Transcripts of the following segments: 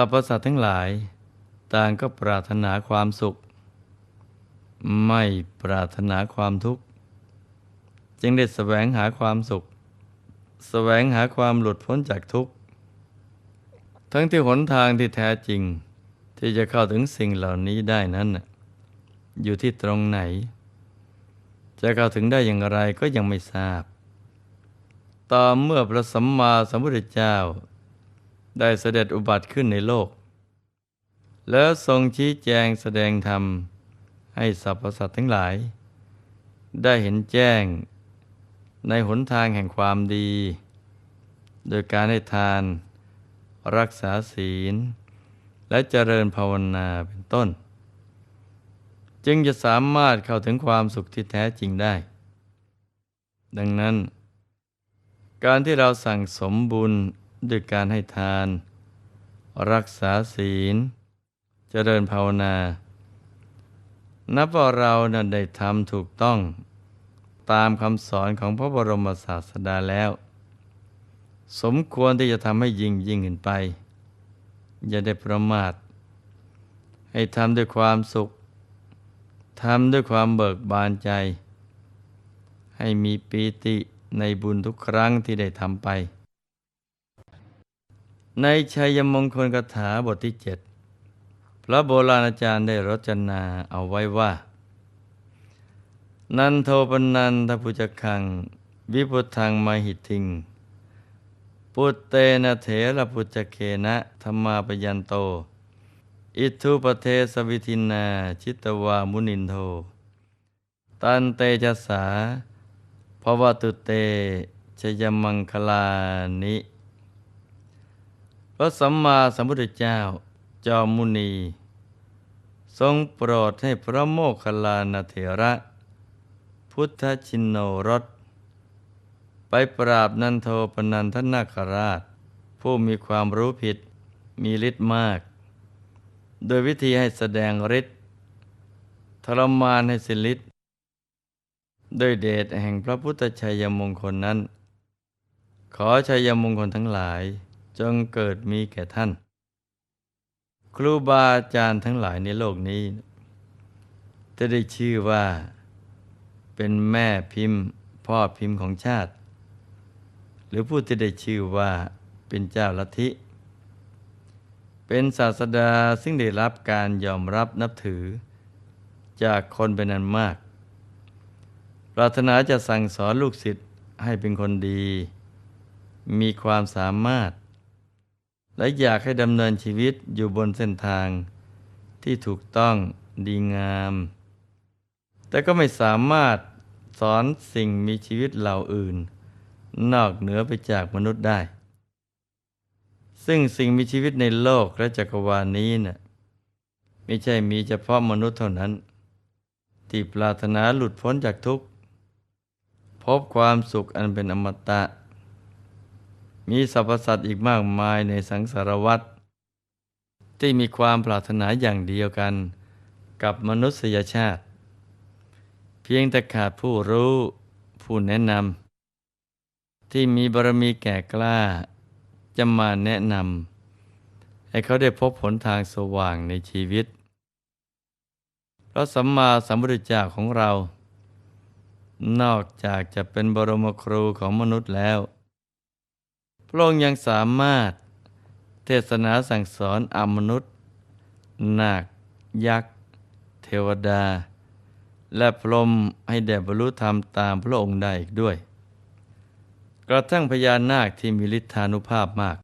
รรพสัตว์ทั้งหลาย ต่างก็ปรารถนาความสุข ไม่ปรารถนาความทุกข์ จึงได้แสวงหาความสุขแสวงหาความหลุดพ้นจากทุกข์ ทั้งที่หนทางที่แท้จริง ที่จะเข้าถึงสิ่งเหล่านี้ได้นั้น อยู่ที่ตรงไหน จะเข้าถึงได้อย่างไรก็ยังไม่ทราบต่อเมื่อพระสัมมาสัมพุทธเจ้า ได้เสด็จอุบัติขึ้นในโลก แล้วทรงชี้แจงแสดงธรรม ให้สรรพสัตว์ทั้งหลาย ได้เห็นแจ้งในหนทางแห่งความดี โดยการให้ทาน รักษาศีล และเจริญภาวนาเป็นต้น จึงจะสามารถเข้าถึงความสุขที่แท้จริงได้ ดังนั้น การที่เราสั่งสมบุญ ด้วยการให้ทาน รักษาศีล เจริญภาวนา นับว่าเรานั้นได้ทำถูกต้องตามคำสอนของพระบรมศาสดาแล้ว สมควรที่จะทำให้ยิ่งยิ่งขึ้นไป อย่าได้ประมาท ให้ทำด้วยความสุขทำด้วยความเบิกบานใจ ให้มีปีติในบุญทุกครั้งที่ได้ทำไป ในชัยมงคลกถาบทที่เจ็ดพระโบราณอาจารย์ได้รจนาเอาไว้ว่า นันโทปนันทพุจคัง วิพุทังมหิทิง ปุตเตนะเถระพุจเคนะธรรมาปยันโต อิทุปเทสวิทินาชิตวามุนินโท ตันเตจสาภวตุเตชยมังคลานิ ระสัมมาสัมพุทธเจ้า จอมมุนี ทรงโปรดให้พระโมคคัลลานเถระ พุทธชินโนรส ไปปราบนันโทปนันทนาคราช ผู้มีความรู้ผิดมีฤทธิ์มาก โดยวิธีให้แสดงฤทธิ์ทรมานให้สิฤทธิ์ด้วยเดชแห่งพระพุทธชัยมงคลนั้น ขอชัยมงคลทั้งหลาย จงเกิดมีแก่ท่าน ครูบาอาจารย์ทั้งหลายในโลกนี้ จะได้ชื่อว่า เป็นแม่พิมพ์ พ่อพิมพ์ของชาติ หรือผู้ที่ได้ชื่อว่าเป็นเจ้าลัทธิ เป็นศาสดาซึ่งได้รับการยอมรับนับถือ จากคนเป็นอันมาก ปรารถนาจะสั่งสอนลูกศิษย์ให้เป็นคนดี มีความสามารถ และอยากให้ดำเนินชีวิตอยู่บนเส้นทาง ที่ถูกต้องดีงาม แต่ก็ไม่สามารถสอนสิ่งมีชีวิตเหล่าอื่น นอกเหนือไปจากมนุษย์ได้ ซึ่งสิ่งมีชีวิตในโลกและจักรวาลนี้นะ่ะไม่ใช่มีเฉพาะมนุษย์เท่านั้น ที่ปรารถนาหลุดพ้นจากทุกข์ พบความสุขอันเป็นอมตะ มีสรรพสัตว์อีกมากมายในสังสารวัฏที่มีความปรารถนาอย่างเดียวกันกับมนุษยชาติ เพียงแต่ขาดผู้รู้ผู้แนะนำที่มีบารมีแก่กล้าจะมาแนะนำให้เขาได้พบผลทางสว่างในชีวิตเพราะสัมมาสัมพุทธเจ้าของเรา นอกจากจะเป็นบรมครูของมนุษย์แล้ว พระองค์ยังสามารถเทศนาสั่งสอนอมนุษย์นาคยักษ์ เทวดา และพรหมให้ได้บรรลุธรรมตามพระองค์ได้อีกด้วย กระทั่งพญานาคที่มีฤทธานุภาพมาก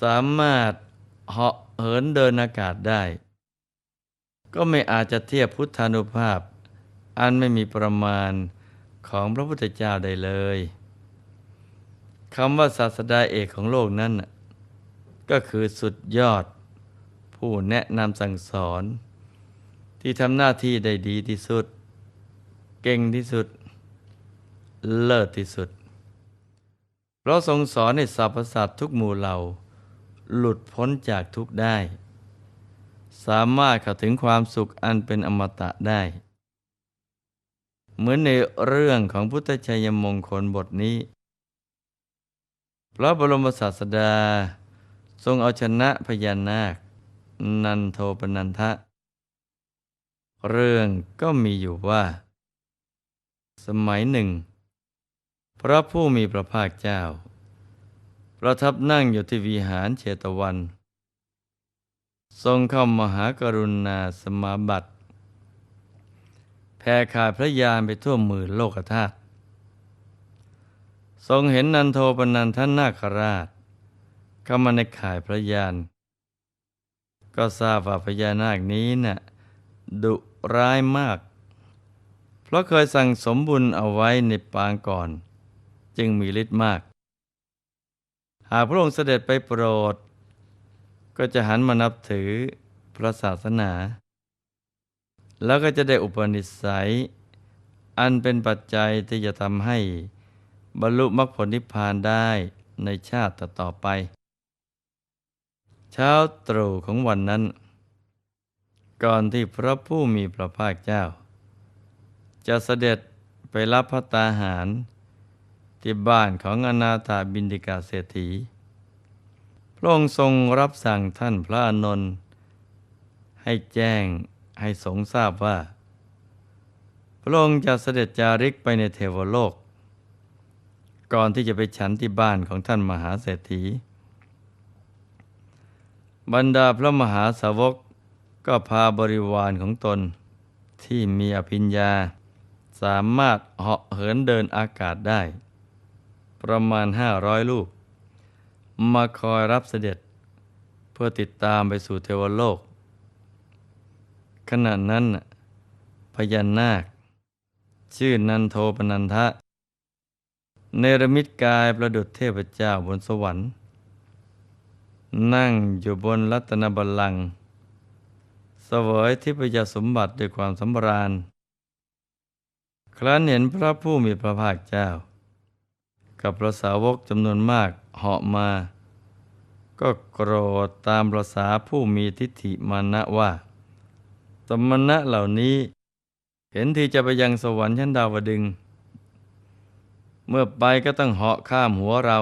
สามารถเหาะเหินเดินอากาศได้ ก็ไม่อาจจะเทียบพุทธานุภาพ อันไม่มีประมาณของพระพุทธเจ้าได้เลย คำว่าศาสดาเอกของโลกนั้น ก็คือสุดยอด ผู้แนะนำสั่งสอน ที่ทำหน้าที่ได้ดีที่สุด เก่งที่สุด เลิศที่สุด เพราะทรงสอนให้สรรพสัตว์ทุกหมู่เหล่า หลุดพ้นจากทุกได้ สามารถเข้าถึงความสุขอันเป็นอมตะได้ เหมือนในเรื่องของพุทธชัยมงคลบทนี้ พระบรมศาสดา ทรงเอาชนะพญานาค นันโทปนันทะ เรื่องก็มีอยู่ว่า สมัยหนึ่ง พระผู้มีพระภาคเจ้า ประทับนั่งอยู่ที่วิหารเชตวัน ทรงเข้ามหากรุณาสมาบัติแผ่ขายพระยานไปทั่วมือโลกธาตุ ทรงเห็นนันโทปนันทนาคราช เข้ามาในข่ายพระยาน ก็ทราบว่าพญานาคนี้น่ะดุร้ายมาก เพราะเคยสั่งสมบุญเอาไว้ในปางก่อน จึงมีฤทธิ์มาก หากพระองค์เสด็จไปโปรด ก็จะหันมานับถือพระศาสนา แล้วก็จะได้อุปนิสัย อันเป็นปัจจัยที่จะทำให้ บรรลุมรรคผลนิพพานได้ในชาติต่อไป เช้าตรู่ของวันนั้น ก่อนที่พระผู้มีพระภาคเจ้า จะเสด็จไปรับพระตาหาร ที่บ้านของอนาถาบินดิกาเศรษฐี พระองค์ทรงรับสั่งท่านพระอานนท์ให้แจ้งให้สงทราบว่า พระองค์จะเสด็จจาริกไปในเทวโลก ก่อนที่จะไปฉันที่บ้านของท่านมหาเศรษฐี บรรดาพระมหาสาวกก็พาบริวารของตนที่มีอภิญญา สามารถเหาะเหินเดินอากาศได้ ประมาณห้าร้อยลูก มาคอยรับเสด็จ เพื่อติดตามไปสู่เทวโลก ขณะนั้นพญานาค ชื่อนันโทปนันทะ เนรมิตกายประดุจเทพเจ้าบนสวรรค์ นั่งอยู่บนรัตนบัลลังก์เสวยทิพยสมบัติด้วยความสำราญ ครั้นเห็นพระผู้มีพระภาคเจ้า กับพระสาวกจำนวนมากเหาะมา ก็โกรธตามประษาผู้มีทิฏฐิมานะว่า สมณะเหล่านี้ เห็นที่จะไปยังสวรรค์ชั้นดาวดึง เมื่อไปก็ต้องเหาะข้ามหัวเรา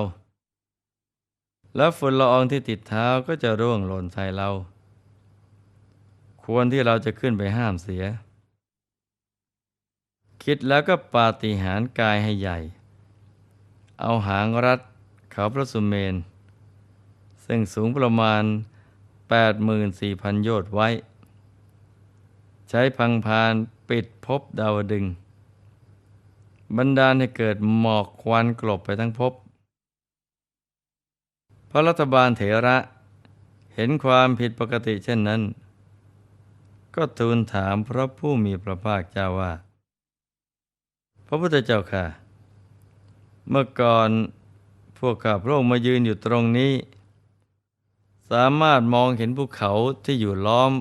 แล้วฝุ่นละอองที่ติดเท้าก็จะร่วงหล่นใส่เรา ควรที่เราจะขึ้นไปห้ามเสีย คิดแล้วก็ปาฏิหาริย์กายให้ใหญ่ เอาหางรัดเขาพระสุเมน ซึ่งสูงประมาณ 84,000 โยชน์ไว้ ใช้พังพานปิดภพดาวดึง บรรดาให้เกิดหมอกควันกลบไปทั้งภพพระรัฐบาลเถระเห็นความผิดปกติเช่นนั้น ก็ทูลถามพระผู้มีพระภาคเจ้าว่า พระพุทธเจ้าค่ะ เมื่อก่อนพวกข้าพระองค์มายืนอยู่ตรงนี้ สามารถมองเห็นภูเขาที่อยู่ล้อม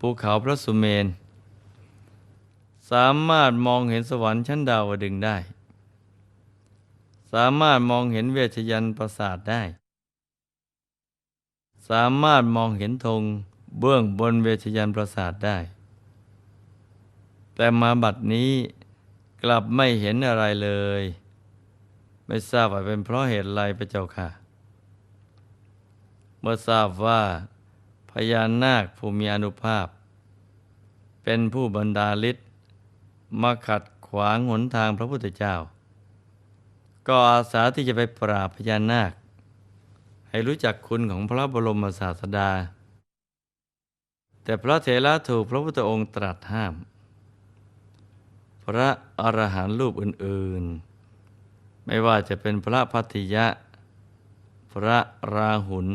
ภูเขาพระสุเมน สามารถมองเห็นสวรรค์ชั้นดาวดึงได้ สามารถมองเห็นเวชยันต์ปราสาทได้ สามารถมองเห็นธงเบื้องบนเวชยันต์ปราสาทได้ แต่มาบัดนี้กลับไม่เห็นอะไรเลย ไม่ทราบว่าเป็นเพราะเหตุอะไรพระเจ้าค่ะ เมื่อทราบว่าพญานาคผู้มีอนุภาพ เป็นผู้บรรดาฤทธิ์ มาขัดขวางหนทางพระพุทธเจ้า ก็อาสาที่จะไปปราบพญานาค ให้รู้จักคุณของพระบรมศาสดา แต่พระเถระถูกพระพุทธองค์ตรัสห้าม พระอรหันต์รูปอื่นๆ ไม่ว่าจะเป็นพระพัทิยะ พระราหุล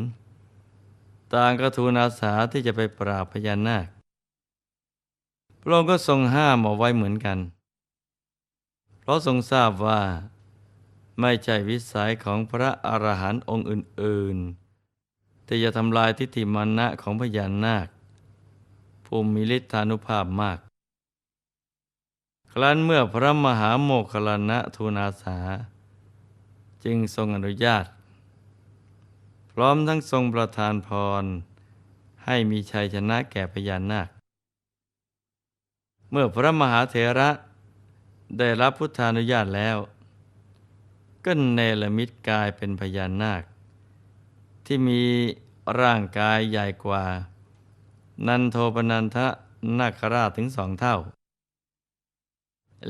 ต่างก็ทูลอาสาที่จะไปปราบพญานาค ระองค์ก็ทรงห้ามเอาไว้เหมือนกัน เพราะทรงทราบว่า ไม่ใช่วิสัยของพระอรหันต์องค์อื่น ๆ ที่จะทำลายทิฏฐิมานะของพญานาคผู้มีฤทธานุภาพมาก ครั้นเมื่อพระมหาโมคคลานะทูลอาสา จึงทรงอนุญาต พร้อมทั้งทรงประทานพร ให้มีชัยชนะแก่พญานาค มื่อพระมหาเถระได้รับพุทธานุญาตแล้ว ก็เนรมิตกายเป็นพญานาค ที่มีร่างกายใหญ่กว่า นันโทปนันทะนาคราชถึงสองเท่า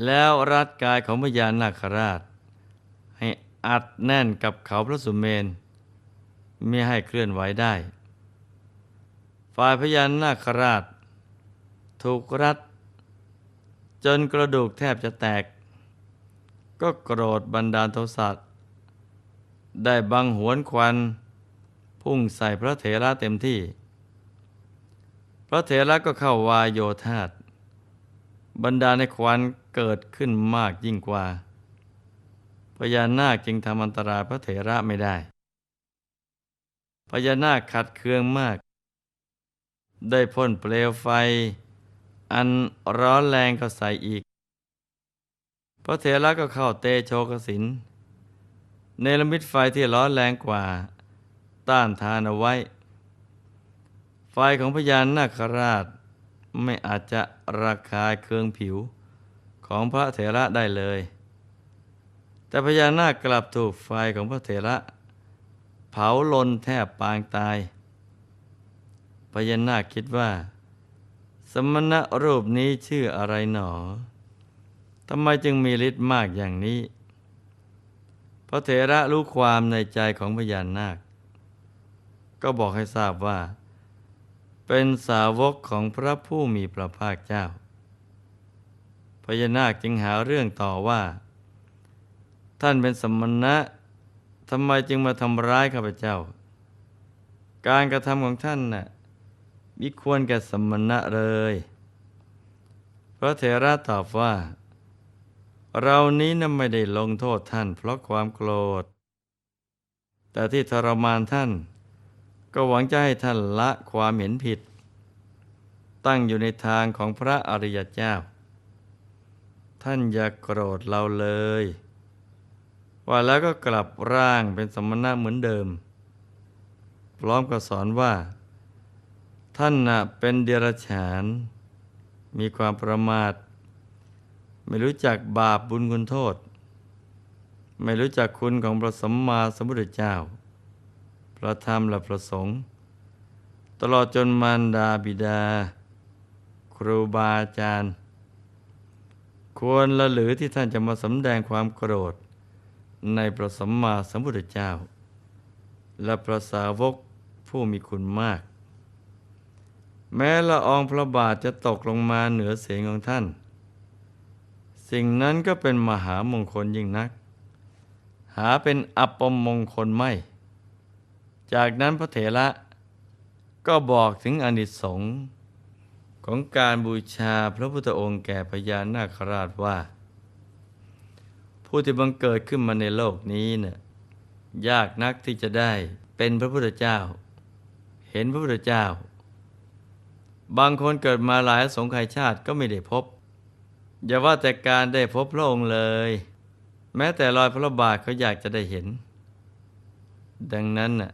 แล้วรัดกายของพญานาคราช ให้อัดแน่นกับเขาพระสุเมน ไม่ให้เคลื่อนไหวได้ ฝ่ายพญานาคราช ถูกรัด จนกระดูกแทบจะแตก ก็โกรธบันดาลโทสะได้บังหวนควัน พุ่งใส่พระเถระเต็มที่ พระเถระก็เข้าวายโยธาตบรรดาในควันเกิดขึ้นมากยิ่งกว่าพญานาคจึงทำอันตรายพระเถระไม่ได้พญานาคขัดเคืองมาก ได้พ่นเปลวไฟ อันร้อนแรงก็ใส่อีก พระเถระก็เข้าเตโชกสินเนรมิตไฟที่ร้อนแรงกว่า ต้านทานเอาไว้ ไฟของพญานาคราชไม่อาจจะระคายเคืองผิวของพระเถระได้เลย แต่พญานาคกลับถูกไฟของพระเถระ เผาลนแทบปางตายพญานาคคิดว่า สมณะรูปนี้ชื่ออะไรหนอทำไมจึงมีฤทธิ์มากอย่างนี้ พระเถระรู้ความในใจของพญานาค ก็บอกให้ทราบว่า เป็นสาวกของพระผู้มีพระภาคเจ้า พญานาคจึงหาเรื่องต่อว่า ท่านเป็นสมณะทำไมจึงมาทำร้ายข้าพเจ้า การกระทำของท่านน่ะ มิควรแก่สมณะเลย พระเถระตอบว่า เรานี้นั้นไม่ได้ลงโทษท่านเพราะความโกรธ แต่ที่ทรมานท่าน ก็หวังจะให้ท่านละความเห็นผิด ตั้งอยู่ในทางของพระอริยเจ้า ท่านอย่ากโกรธเราเลย ว่าแล้วก็กลับร่างเป็นสมณะเหมือนเดิม พร้อมกับสอนว่า ท่านนะเป็นเดรัจฉาน มีความประมาท ไม่รู้จักบาปบุญคุณโทษ ไม่รู้จักคุณของพระสัมมาสัมพุทธเจ้า พระธรรมและพระสงฆ์ตลอดจนมารดาบิดา ครูบาอาจารย์ ควรละหรือที่ท่านจะมาสำแดงความโกรธ ในพระสัมมาสัมพุทธเจ้า และพระสาวกผู้มีคุณมาก แม้ละอองพระบาทจะตกลงมาเหนือเสียงของท่าน สิ่งนั้นก็เป็นมหามงคลยิ่งนัก หาเป็นอัปมงคลไม่ จากนั้นพระเถระก็บอกถึงอนิสงส์ของการบูชาพระพุทธองค์แก่พญานาคราชว่า ผู้ที่บังเกิดขึ้นมาในโลกนี้เนะ่ยยากนักที่จะได้เป็นพระพุทธเจ้า เห็นพระพุทธเจ้า บางคนเกิดมาหลายสงไขยชาติก็ไม่ได้พบ อย่าว่าแต่การได้พบพระองค์เลย แม้แต่รอยพระบาทเขาอยากจะได้เห็น ดังนั้นน่ะ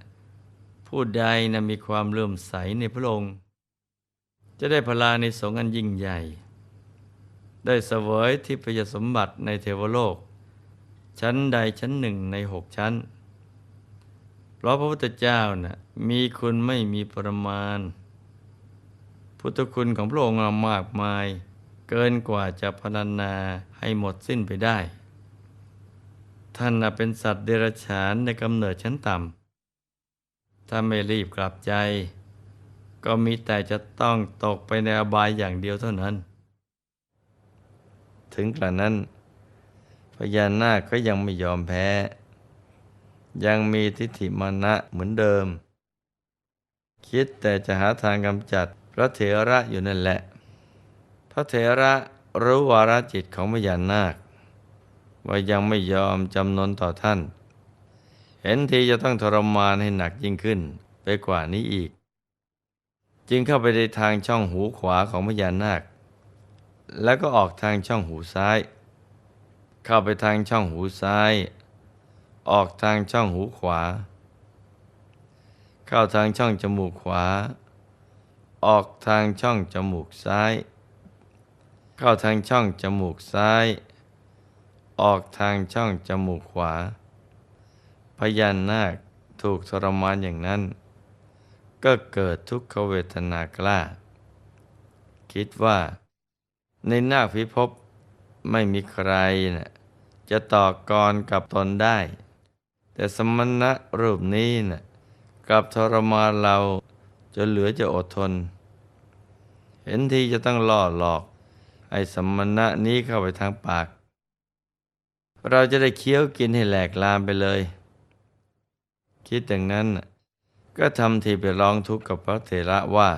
ผู้ใดนะมีความเลื่อมใสในพระองค์ จะได้พลาในสงฆ์อันยิ่งใหญ่ ได้เสวยทิพยสมบัติในเทวโลก ชั้นใดชั้นหนึ่งในหกชั้น เพราะพระพุทธเจ้านะ่ะมีคุณไม่มีประมาณ พุทธคุณของพระองค์มากมาย เกินกว่าจะพรรณนาให้หมดสิ้นไปได้ ท่านเป็นสัตว์เดรัจฉานในกำเนิดชั้นต่ำ ถ้าไม่รีบกลับใจ ก็มีแต่จะต้องตกไปในอบายอย่างเดียวเท่านั้น ถึงกระนั้นพญานาคก็ยังไม่ยอมแพ้ ยังมีทิฏฐิมานะเหมือนเดิม คิดแต่จะหาทางกำจัด พระเถระอยู่นั่นแหละ พระเถระรู้วาระจิตของพญานาค ว่ายังไม่ยอมจำนนต่อท่าน เห็นทีจะต้องทรมานให้หนักยิ่งขึ้นไปกว่านี้อีก จึงเข้าไปในทางช่องหูขวาของพญานาค แล้วก็ออกทางช่องหูซ้าย เข้าไปทางช่องหูซ้าย ออกทางช่องหูขวา เข้าทางช่องจมูกขวา ออกทางช่องจมูกซ้าย เข้าทางช่องจมูกซ้าย ออกทางช่องจมูกขวาพญานนาคถูกทรมานอย่างนั้น ก็เกิดทุกขเวทนากล้า คิดว่า ในนาคพิภพไม่มีใครนะจะต่อกรกับตนได้ แต่สมณะรูปนี้นะ่ะกับทรมานเรา จนเหลือจะอดทน เห็นทีจะต้องล่อหลอกให้สมณะนี้เข้าไปทางปาก เราจะได้เคี้ยวกินให้แหลกลามไปเลย คิดอย่างนั้น ก็ทำทีไปร้องทุกข์กับพระเถระว่า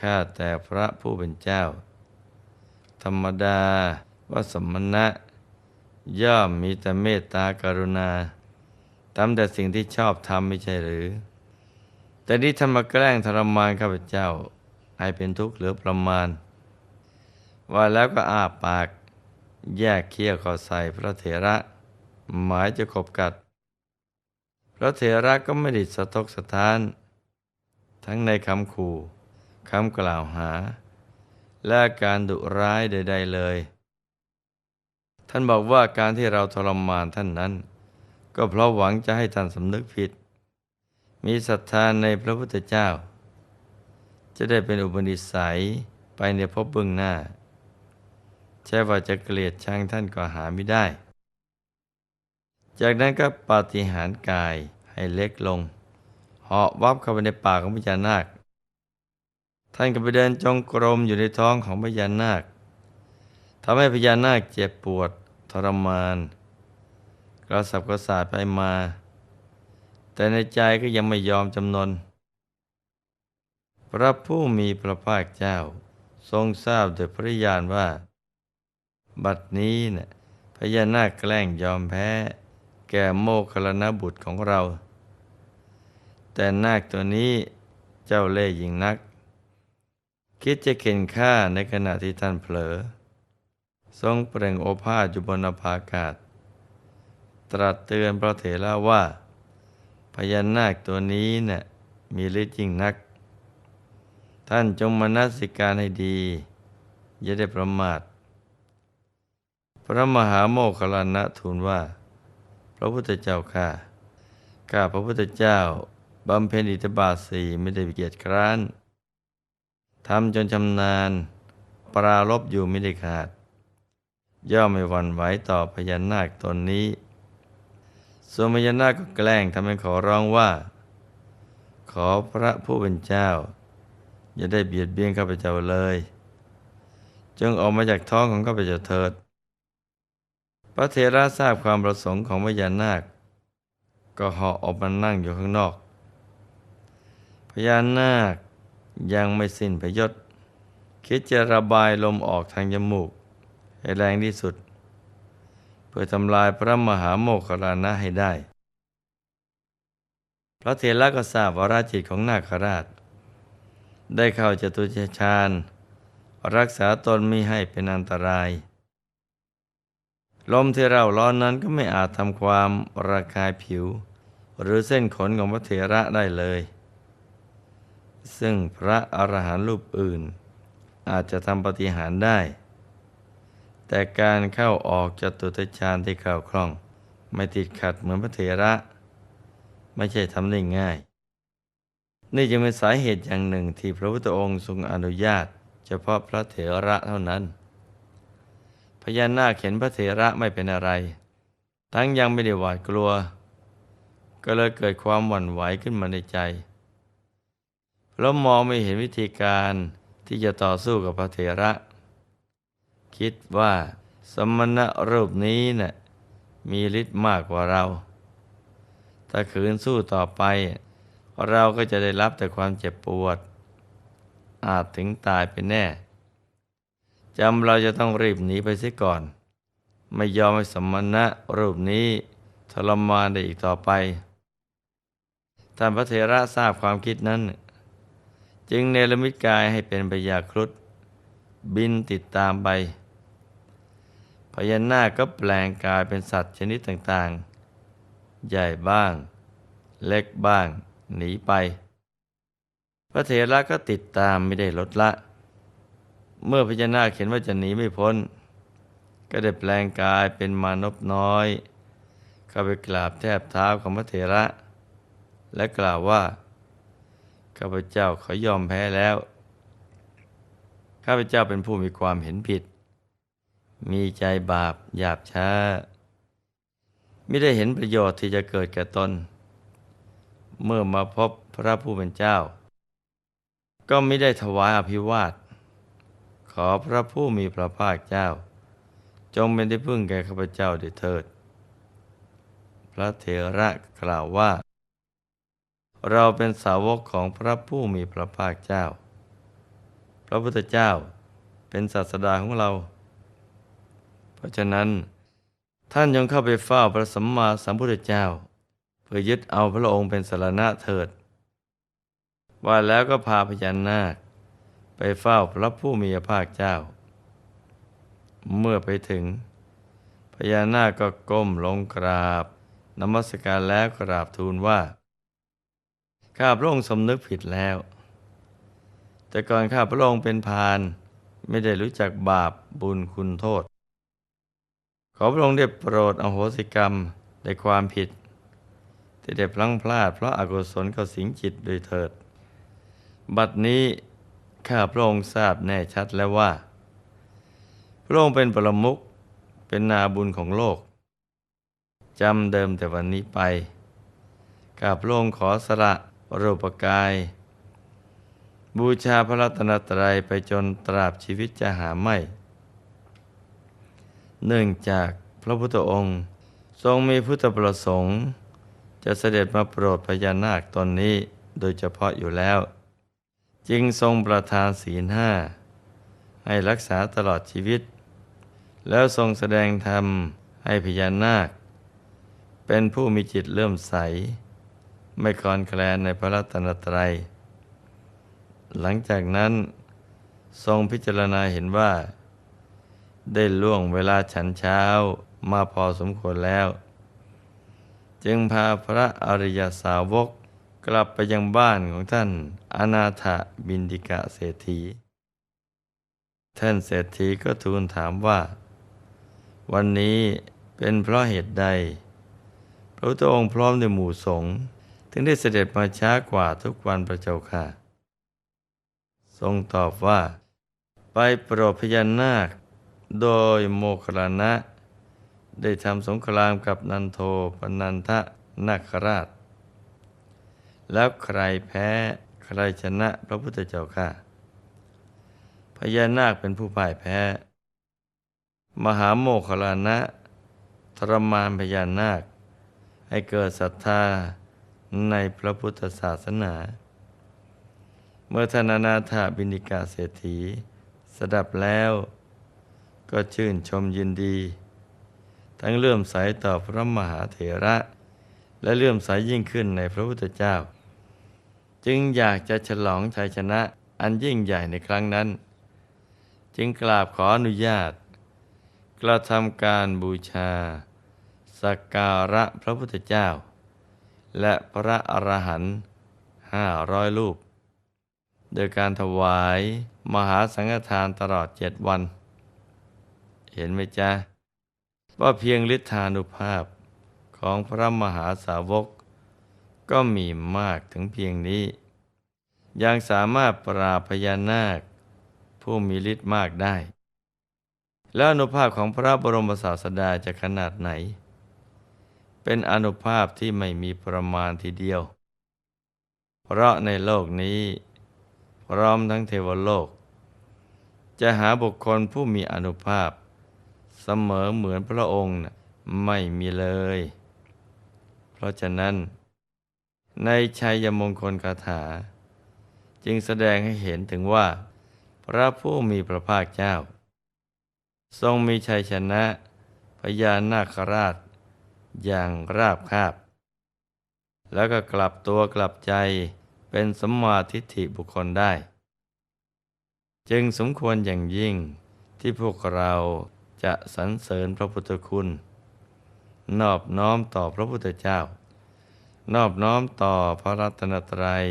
ข้าแต่พระผู้เป็นเจ้า ธรรมดาว่าสมณะ ย่อมมีแต่เมตตากรุณาทำแต่สิ่งที่ชอบทำไม่ใช่หรือ แต่นี่ท่านมาแกล้งทรมานข้าพเจ้า ให้เป็นทุกข์เหลือประมาณ ว่าแล้วก็อ้าปาก แยกเคี้ยวเข้าใส่พระเถระ หมายจะขบกัด พระเถระก็ไม่ได้สะทกสะท้าน ทั้งในคำขู่คำกล่าวหา และการดุร้ายใด ๆเลย ท่านบอกว่าการที่เราทรมานท่านนั้น ก็เพราะหวังจะให้ท่านสำนึกผิด มีศรัทธาในพระพุทธเจ้า จะได้เป็นอุปนิสัยไปในภพเบื้องหน้า ใช่ว่าจะเกลียดชังท่านก็หาไม่ได้ จากนั้นก็ปาฏิหาริย์กายให้เล็กลง เหาะวับเข้าไปในปากของพญานาค ท่านก็ไปเดินจงกรมอยู่ในท้องของพญานาคทำให้พญานาคเจ็บปวดทรมาน กระสับกระส่ายไปมา แต่ในใจก็ยังไม่ยอมจำนน พระผู้มีพระภาคเจ้า ทรงทราบโดยพระญาณว่า บัดนี้นะ่ะพญานาคแกล้งยอมแพ้ แก่โมคคลนบุตรของเรา แต่นาคตัวนี้เจ้าเล่ห์ยิ่งนัก คิดจะเข็นฆ่าในขณะที่ท่านเผลอ ทรงเปล่งโอภาสอยู่บนอภากาศ ตรัสเตือนพระเถระว่า ญานาคตัวนี้เนะ่ะมีฤทธิ์ยิ่งนัก ท่านจงมนัสิการให้ดี อย่าได้ประมาท พระมหาโมคคลลานะทูลว่า พระพุทธเจ้าข้าข้าพระพุทธเจ้าบำเพ็ญอิทธิบาทสี่ไม่ได้เกียจคร้านทำจนชำนาญ ปรารบอยู่ไม่ได้ขาด ย่อมไม่หวั่นไหวต่อพญานาคตนนี้ ส่วนพญานาก็แกล้งทำให้ขอร้องว่า ขอพระผู้เป็นเจ้า อย่าได้เบียดเบียนข้าพเจ้าเลย จงออกมาจากท้องของข้าพเจ้าเถิด พระเถระทราบความประสงค์ของพญานาค ก็เหาะออกมานั่งอยู่ข้างนอก พญานาคยังไม่สิ้นพยศ คิดจะระบายลมออกทางจมูกให้แรงที่สุด เพื่อทำลายพระมหาโมคคลานะให้ได้ พระเถระก็ทราบวาราจิตของนาคราช ได้เข้าจตุชานรักษาตนม่ให้เป็นอันตราย ลมที่เราร้อนนั้นก็ไม่อาจทำความระคายผิว หรือเส้นขนของพระเถระได้เลย ซึ่งพระอรหันต์รูปอื่น อาจจะทำปฏิหารได้ แต่การเข้าออกจตุตฌานที่เข้าคล่อง ไม่ติดขัดเหมือนพระเถระ ไม่ใช่ทำได้ง่าย นี่จึงเป็นสาเหตุอย่างหนึ่งที่พระพุทธองค์ทรงอนุญาต เฉพาะพระเถระเท่านั้น พญานาคเห็นพระเถระไม่เป็นอะไร ทั้งยังไม่ได้หวาดกลัว ก็เลยเกิดความหวั่นไหวขึ้นมาในใจเพราะมองไม่เห็นวิธีการที่จะต่อสู้กับพระเถระ คิดว่าสมณะรูปนี้นะ่ะมีฤทธิ์มากกว่าเรา ถ้าขืนสู้ต่อไป เราก็จะได้รับแต่ความเจ็บปวด อาจถึงตายไปแน่จำเราจะต้องรีบหนีไปเสียก่อน ไม่ยอมให้สมณะรูปนี้ทรมานได้อีกต่อไป ท่านพระเถระทราบความคิดนั้น จึงเนรมิตกายให้เป็นพยาครุฑบินติดตามไป พญานาคก็แปลงกายเป็นสัตว์ชนิดต่างๆ ใหญ่บ้าง เล็กบ้าง หนีไป พระเถระก็ติดตามไม่ได้ลดละ เมื่อพญานาคเห็นว่าจะหนีไม่พ้น ก็ได้แปลงกายเป็นมานพน้อย เข้าไปกราบแทบเท้าของพระเถระ และกล่าวว่าข้าพเจ้าขอยอมแพ้แล้ว ข้าพเจ้าเป็นผู้มีความเห็นผิด มีใจบาปหยาบช้า ไม่ได้เห็นประโยชน์ที่จะเกิดแก่ตน เมื่อมาพบพระผู้เป็นเจ้า ก็ไม่ได้ถวายอภิวาท ขอพระผู้มีพระภาคเจ้า จงเป็นที่พึ่งแก่ข้าพเจ้าด้วยเถิด พระเถระกล่าวว่า เราเป็นสาวกของพระผู้มีพระภาคเจ้า พระพุทธเจ้าเป็นศาสดาของเรา เพราะฉะนั้น ท่านยังเข้าไปเฝ้าพระสัมมาสัมพุทธเจ้า เพื่อยึดเอาพระองค์เป็นสารณะเถิด ว่าแล้วก็พาพญานาค ไปเฝ้าพระผู้มีพระภาคเจ้า เมื่อไปถึง พญานาคก็ก้มลงกราบนมัสการแล้วกราบทูลว่า ข้าพระองค์สำนึกผิดแล้ว แต่ก่อนข้าพระองค์เป็นพานไม่ได้รู้จักบาปบุญคุณโทษ ขอพระองค์ได้โปรดอโหสิกรรมในความผิด ที่ได้พลั้งพลาด เพราะอากุศลเข้าสิงจิตโดยเถิด บัดนี้ข้าพระองค์ทราบแน่ชัดแล้วว่า พระองค์เป็นปรมุขเป็นนาบุญของโลกจำเดิมแต่วันนี้ไปข้าพระองค์ขอสละรูปกาย บูชาพระรัตนตรัยไปจนตราบชีวิตจะหาไม่ เนื่องจากพระพุทธองค์ ทรงมีพุทธประสงค์ จะเสด็จมาโปรดพญานาคตนนี้โดยเฉพาะอยู่แล้ว จึงทรงประทานศีลห้าให้รักษาตลอดชีวิต แล้วทรงแสดงธรรมให้พญานาค เป็นผู้มีจิตเลื่อมใส ไม่คลอนแคลนในพระรัตนตรัย หลังจากนั้นทรงพิจารณาเห็นว่า ได้ล่วงเวลาฉันเช้ามาพอสมควรแล้ว จึงพาพระอริยสาวกกลับไปยังบ้านของท่านอนาถบินดิกะเศรษฐี ท่านเศรษฐีก็ทูลถามว่า วันนี้เป็นเพราะเหตุใด พระพุทธองค์พร้อมด้วยหมู่สงฆ์ถึงได้เสด็จมาช้ากว่าทุกวันพระเจ้าค่ะ ทรงตอบว่า ไปโปรดพญานาค โดยโมคลานะ ได้ทำสงครามกับนันโทปนันทะนาคราช แล้วใครแพ้ใครชนะพระพุทธเจ้าค่ะ พญานาคเป็นผู้พ่ายแพ้ มหาโมคลานะทรมานพญานาค ให้เกิดศรัทธาในพระพุทธศาสนา เมื่อธนานาถาบินิกาเศรษฐี สดับแล้ว ก็ชื่นชมยินดี ทั้งเลื่อมใสต่อพระมหาเถระ และเลื่อมใสยิ่งขึ้นในพระพุทธเจ้า จึงอยากจะฉลองชัยชนะอันยิ่งใหญ่ในครั้งนั้น จึงกราบขออนุญาต กระทำการบูชาสักการะพระพุทธเจ้า และพระอรหันต์ห้าร้อยรูป โดยการถวายมหาสังฆทานตลอดเจ็ดวัน เห็นไหมจ๊ะ ว่าเพียงฤทธานุภาพของพระมหาสาวก ก็มีมากถึงเพียงนี้ ยังสามารถปราพญานาค ผู้มีฤทธิ์มากได้ แล้วอนุภาพของพระบรมศาสดาจะขนาดไหน เป็นอนุภาพที่ไม่มีประมาณทีเดียว เพราะในโลกนี้พร้อมทั้งเทวโลก จะหาบุคคลผู้มีอนุภาพ เสมอเหมือนพระองค์นะไม่มีเลย เพราะฉะนั้น ในชัยมงคลคาถา จึงแสดงให้เห็นถึงว่า พระผู้มีพระภาคเจ้า ทรงมีชัยชนะพญานาคราช อย่างราบคาบ แล้วก็กลับตัวกลับใจเป็นสมมาทิฏฐิบุคคลได้ จึงสมควรอย่างยิ่งที่พวกเรา จะสรรเสริญพระพุทธคุณ นอบน้อมต่อพระพุทธเจ้า นอบน้อมต่อพระรัตนตรัย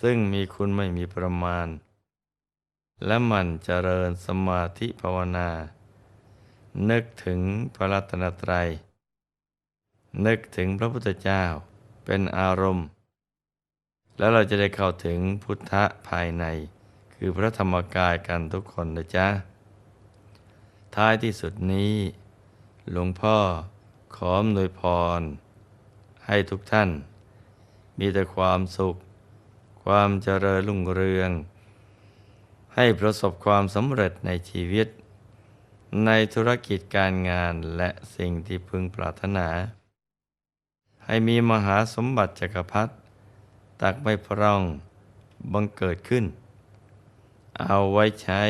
ซึ่งมีคุณไม่มีประมาณ และมันเจริญสมาธิภาวนา นึกถึงพระรัตนตรัย นึกถึงพระพุทธเจ้าเป็นอารมณ์ แล้วเราจะได้เข้าถึงพุทธะภายใน คือพระธรรมกายกันทุกคนนะจ๊ะ ท้ายที่สุดนี้ หลวงพ่อขออำนวยพร ให้ทุกท่าน มีแต่ความสุข ความเจริญรุ่งเรือง ให้ประสบความสำเร็จในชีวิต ในธุรกิจการงานและสิ่งที่พึงปรารถนา ให้มีมหาสมบัติจักรพรรดิตักไม่พร่องบังเกิดขึ้น เอาไว้ใช้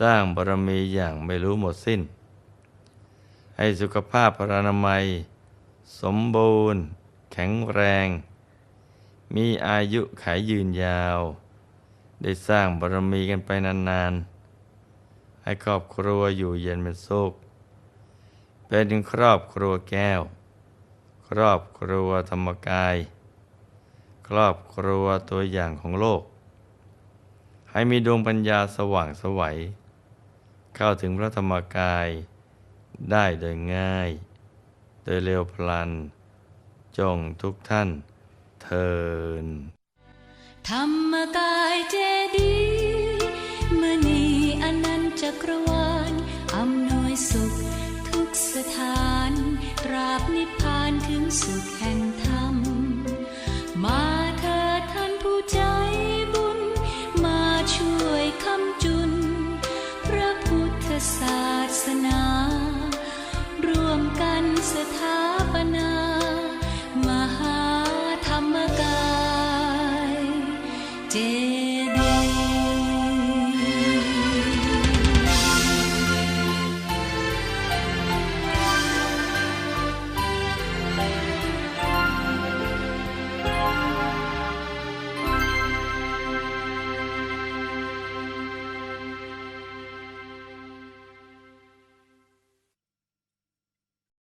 สร้างบารมีอย่างไม่รู้หมดสิ้น ให้สุขภาพพรานามัย สมบูรณ์ แข็งแรง มีอายุขายยืนยาว ได้สร้างบารมีกันไปนานๆ ให้ครอบครัวอยู่เย็นเป็นสุขเป็นครอบครัวแก้ว ครอบครัวธรรมกาย ครอบครัวตัวอย่างของโลก ให้มีดวงปัญญาสว่างสวัย เข้าถึงพระธรรมกายได้โดยง่าย โดยเร็วพลัน จงทุกท่านเทินธรรมกายเจดี